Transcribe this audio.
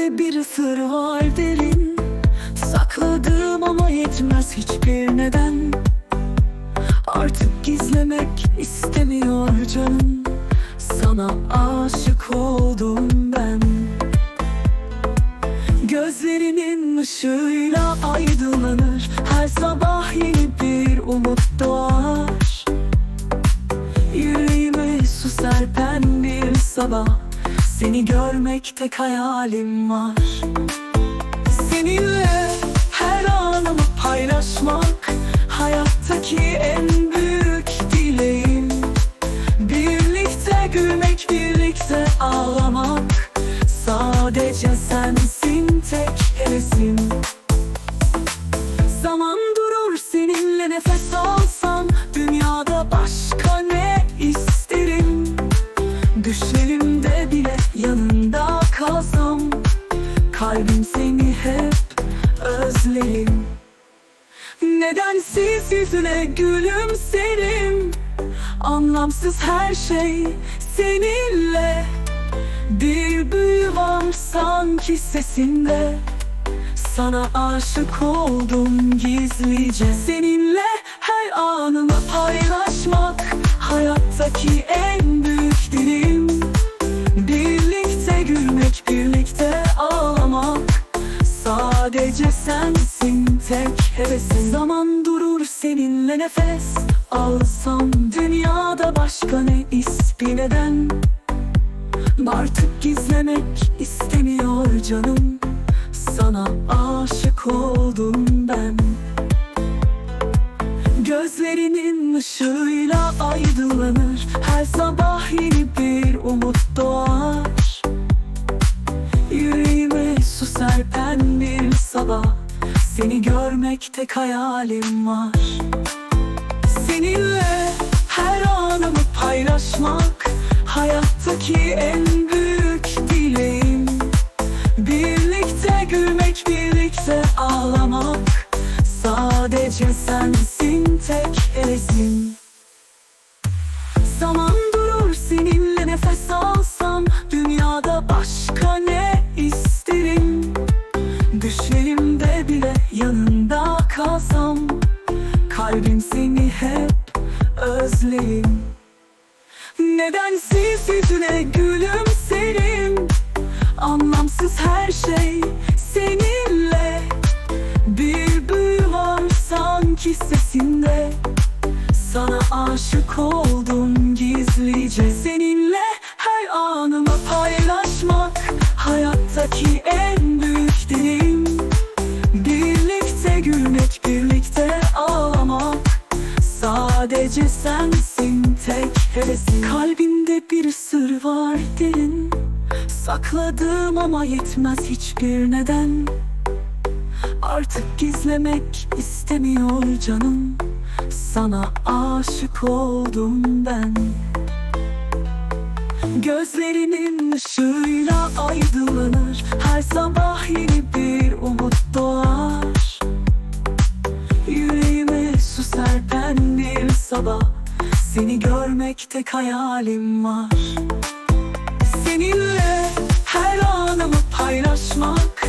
Kalbimde bir sır var derin. Sakladığım ama yetmez hiçbir neden. Artık gizlemek istemiyor canım. Sana aşık oldum ben. Gözlerinin ışığıyla aydınlanır. Her sabah yeni bir umut doğar. Yüreğime su serpen bir sabah Seni görmek tek hayalim var. Seninle her anımı paylaşmak Hayattaki en büyük dileğim. Birlikte gülmek, birlikte ağlamak Sadece sensin Kalbim seni hep özlerim. Nedensiz yüzüne gülümserim? Anlamsız her şey seninle. Bir büyü sanki sesinde. Sana aşık oldum gizlice. Seninle her anımı paylaşmak Hayattaki en Sadece sensin tek hevesim Zaman durur seninle nefes alsam. Dünyada başka ne ispi neden? Artık gizlemek istemiyor canım. Sana aşık oldum ben. Gözlerinin ışığıyla aydınlanır Her sabah yeni bir umut sabah Seni görmek tek hayalim var. Seninle her anımı paylaşmak Hayattaki en büyük dileğim. Birlikte gülmek, birlikte ağlamak özlerim Nedensiz yüzüne gülümserim Anlamsız her şey seninle. Bir büyü var sanki sesinde. Sana aşık oldum gizlice sensin tek hevesim Kalbimde bir sır var derin. Sakladığım ama yetmez hiçbir neden. Artık gizlemek istemiyor canım. Sana aşık oldum ben. Gözlerinin ışığıyla aydınlanır. Her sabah yeni Seni görmek tek hayalim var. Seninle her anımı paylaşmak